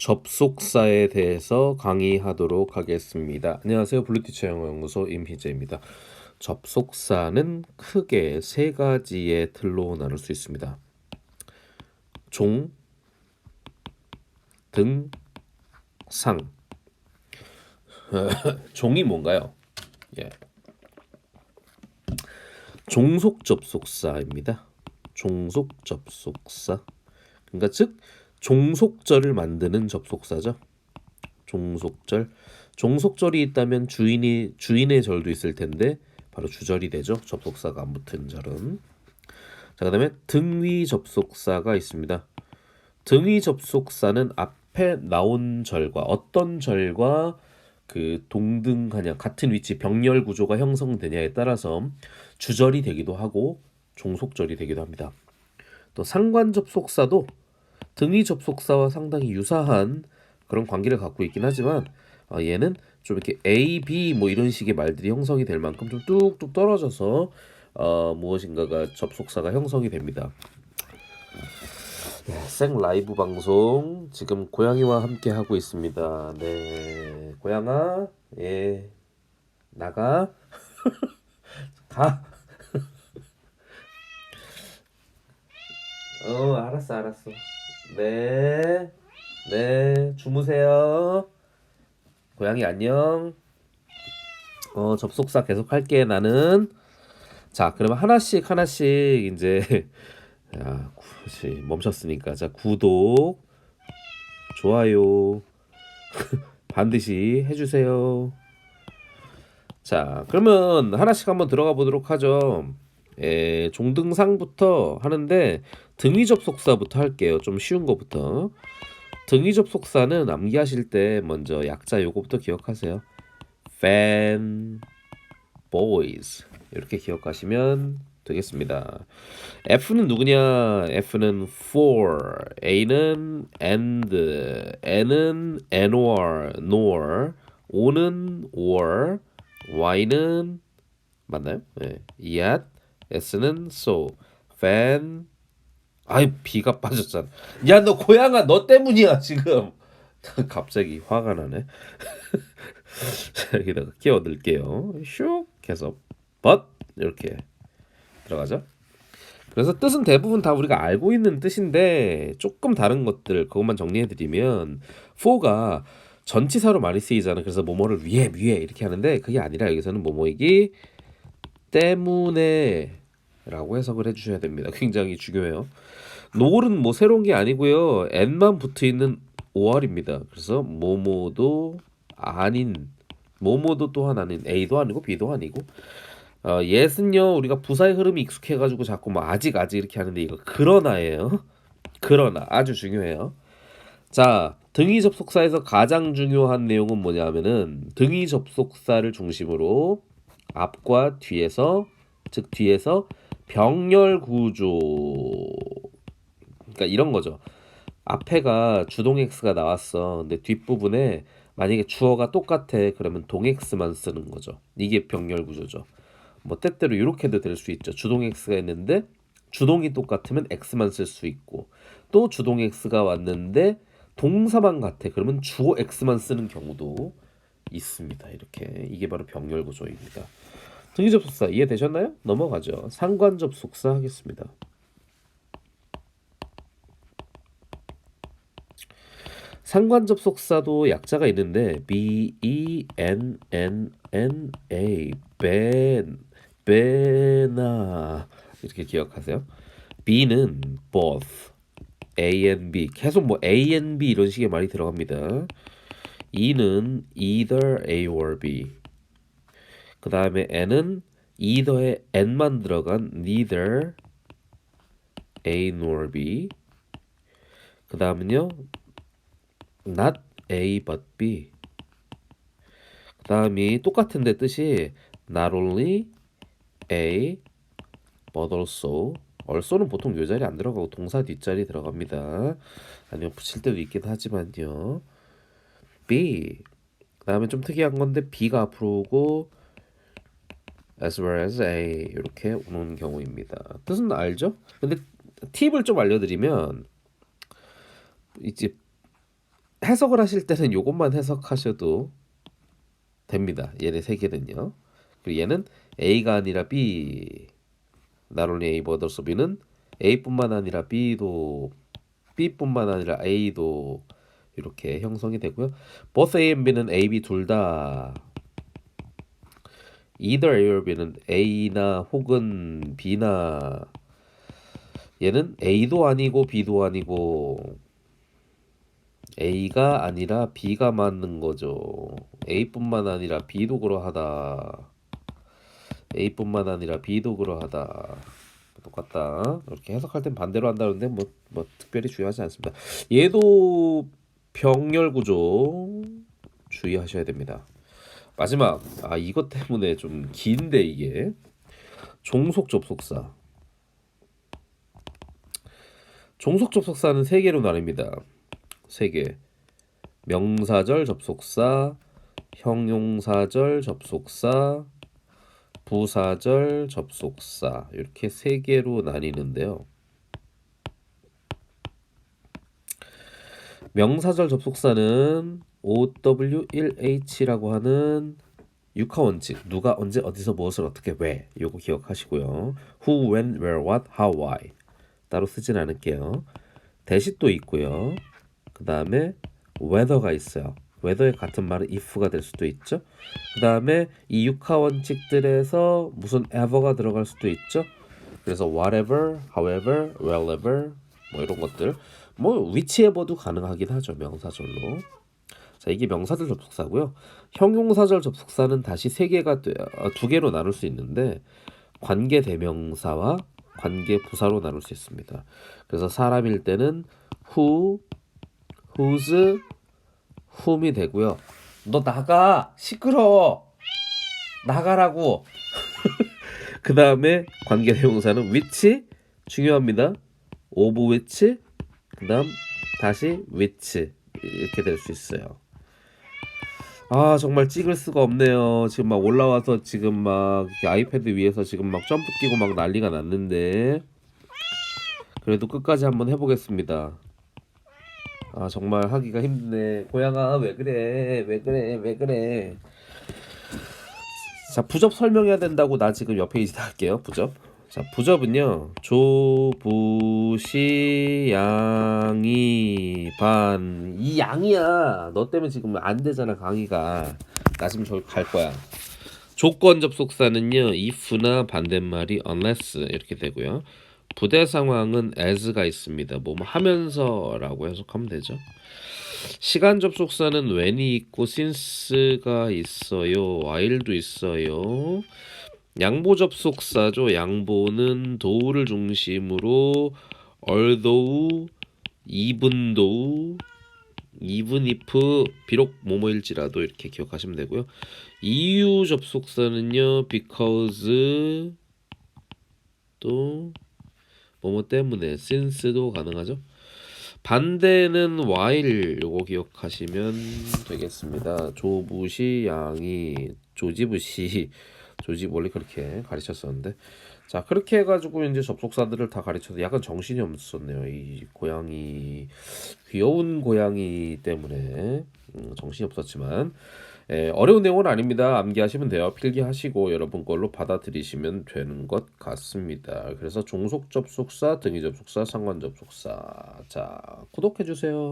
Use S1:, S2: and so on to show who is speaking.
S1: 접속사에 대해서 강의하도록 하겠습니다. 안녕하세요. 블루티처 영어연구소 임희재입니다. 접속사는 크게 세 가지의 틀로 나눌 수 있습니다. 종, 등, 상. 종이 뭔가요? 예. 종속 접속사입니다. 종속 접속사. 그러니까 즉 종속절을 만드는 접속사죠. 종속절. 종속절이 있다면 주인이 주인의 절도 있을 텐데 바로 주절이 되죠. 접속사가 안 붙은 절은. 자, 그다음에 등위 접속사가 있습니다. 등위 접속사는 앞에 나온 절과 어떤 절과 그 동등하냐 같은 위치 병렬 구조가 형성되냐에 따라서 주절이 되기도 하고 종속절이 되기도 합니다. 또 상관 접속사도 등위 접속사와 상당히 유사한 그런 관계를 갖고 있긴 하지만 어, 얘는 좀 이렇게 A, B 뭐 이런 식의 말들이 형성이 될 만큼 좀 뚝뚝 떨어져서 어, 무엇인가가 접속사가 형성이 됩니다. 네, 생 라이브 방송 지금 고양이와 함께 하고 있습니다. 네, 고양아, 예, 나가, 가. 어, 알았어, 알았어. 네, 네, 주무세요. 고양이 안녕. 어, 접속사 계속 할게, 나는. 자, 그러면 하나씩, 하나씩, 이제, 야, 굳이 멈췄으니까. 자, 구독, 좋아요, 반드시 해주세요. 자, 그러면 하나씩 한번 들어가 보도록 하죠. 예, 종등상부터 하는데 등위 접속사부터 할게요. 좀 쉬운 거부터. 등위 접속사는 암기하실 때 먼저 약자 요거부터 기억하세요. fan, boys 이렇게 기억하시면 되겠습니다. F는 누구냐? F는 for, A는 and, N은 nor, nor, O는 or, Y는 맞나요? 네. yet, S는 so, fan, 아이 비가 빠졌잖아. 야 너 고양아 너 때문이야 지금. 갑자기 화가 나네. 자, 여기다가 끼워 넣을게요. 슉 해서 but 이렇게 들어가죠. 그래서 뜻은 대부분 다 우리가 알고 있는 뜻인데 조금 다른 것들 그것만 정리해 드리면 for가 전치사로 많이 쓰이잖아. 그래서 뭐뭐를 위해 위해 이렇게 하는데 그게 아니라 여기서는 뭐뭐이기 때문에 라고 해석을 해주셔야 됩니다. 굉장히 중요해요. 노을은 뭐 새로운 게 아니고요. n만 붙어 있는 5월입니다. 그래서 뭐뭐도 아닌 뭐뭐도 또한 아닌 A도 아니고 B도 아니고 어, 예은요 우리가 부사의 흐름이 익숙해가지고 자꾸 뭐 아직 아직 이렇게 하는데 이거 그러나예요. 그러나 아주 중요해요. 자 등위 접속사에서 가장 중요한 내용은 뭐냐면은 등위 접속사를 중심으로 앞과 뒤에서 즉 뒤에서 병렬 구조 그러니까 이런 거죠. 앞에가 주동 x가 나왔어. 근데 뒷부분에 만약에 주어가 똑같아. 그러면 동 x만 쓰는 거죠. 이게 병렬 구조죠. 뭐 때때로 이렇게도 될 수 있죠. 주동 x가 있는데 주동이 똑같으면 x만 쓸 수 있고 또 주동 x가 왔는데 동사만 같아. 그러면 주어 x만 쓰는 경우도 있습니다. 이렇게 이게 바로 병렬 구조입니다. 등기 접속사 이해되셨나요? 넘어가죠. 상관 접속사 하겠습니다. 상관 접속사도 약자가 있는데 B E N N N A ben 베나 이렇게 기억하세요. B는 both A and B 계속 뭐 A and B 이런 식의 말이 들어갑니다. E는 either A or B 그 다음에 N은 either에 N만 들어간 neither A nor B 그 다음은요 not A but B. 그 다음이 똑같은데 뜻이 not only A but also also는 보통 요 자리 안 들어가고 동사 뒷자리 들어갑니다. 아니면 붙일 때도 있긴 하지만요. B 그 다음에 좀 특이한 건데 B가 앞으로 오고 as well as A 이렇게 오는 경우입니다. 뜻은 알죠? 근데 팁을 좀 알려드리면 이제 해석을 하실 때는 요것만 해석하셔도 됩니다. 얘네 세 개는요. 그리고 얘는 A가 아니라 B. Only A also B는 A뿐만 아니라 B도 B뿐만 아니라 A도 이렇게 형성이 되고요. Both A and B는 A, B 둘 다 either A or B는 A나 혹은 B나 얘는 A도 아니고 B도 아니고 A가 아니라 B가 맞는 거죠. A뿐만 아니라 B도 그러하다. A뿐만 아니라 B도 그러하다. 똑같다. 이렇게 해석할 땐 반대로 한다는데 뭐, 뭐 특별히 중요하지 않습니다. 얘도 병렬 구조 주의하셔야 됩니다. 마지막 아 이것 때문에 좀 긴데 이게 종속 접속사. 종속 접속사는 세 개로 나뉩니다. 세 개. 명사절 접속사, 형용사절 접속사, 부사절 접속사 이렇게 세 개로 나뉘는데요. 명사절 접속사는 OW1H라고 하는 육하 원칙 누가 언제 어디서 무엇을 어떻게 왜 요거 기억하시고요. Who, when, where, what, how, why 따로 쓰진 않을게요. 대시도 있고요. 그 다음에 whether가 있어요. whether의 같은 말은 if가 될 수도 있죠. 그 다음에 이 육하 원칙들에서 무슨 ever가 들어갈 수도 있죠. 그래서 whatever, however, wherever 뭐 이런 것들 뭐 whichever도 가능하긴 하죠 명사절로. 자 이게 명사절 접속사고요. 형용사절 접속사는 다시 세 개가 돼- 어, 두 개로 나눌 수 있는데 관계 대명사와 관계 부사로 나눌 수 있습니다. 그래서 사람일 때는 who, whose, whom이 되고요. 너 나가 시끄러워 나가라고. 그 다음에 관계 대명사는 which 중요합니다. of which 그 다음 다시 which 이렇게 될 수 있어요. 아 정말 찍을 수가 없네요. 지금 막 올라와서 지금 막 아이패드 위에서 지금 막 점프 뛰고 막 난리가 났는데 그래도 끝까지 한번 해보겠습니다. 아 정말 하기가 힘드네. 고양아 왜 그래? 왜 그래? 왜 그래? 자 부접 설명해야 된다고 나 지금 옆에 이제 할게요. 부접. 자 부접은요. 조부시 양이 반. 이 양이야. 너 때문에 지금 안 되잖아 강의가. 나 지금 저기 갈 거야. 조건 접속사는요 if나 반대말이 unless 이렇게 되고요. 부대 상황은 as가 있습니다. 뭐 하면서라고 해석하면 되죠. 시간 접속사는 when이 있고 since가 있어요. while도 있어요 양보 접속사죠. 양보는 도우를 중심으로 although, even though, even if 비록 뭐뭐일지라도 이렇게 기억하시면 되고요. 이유 접속사는요. because 또 뭐뭐 때문에 since도 가능하죠. 반대는 while 요거 기억하시면 되겠습니다. 조부시 양이 조지부시 조지 원래 그렇게 가르쳤었는데. 자 그렇게 해가지고 이제 접속사들을 다 가르쳐서 약간 정신이 없었네요. 이 고양이 귀여운 고양이 때문에. 음, 정신이 없었지만. 에, 어려운 내용은 아닙니다. 암기하시면 돼요. 필기하시고 여러분 걸로 받아들이시면 되는 것 같습니다. 그래서 종속 접속사 등위 접속사 상관 접속사. 자 구독해 주세요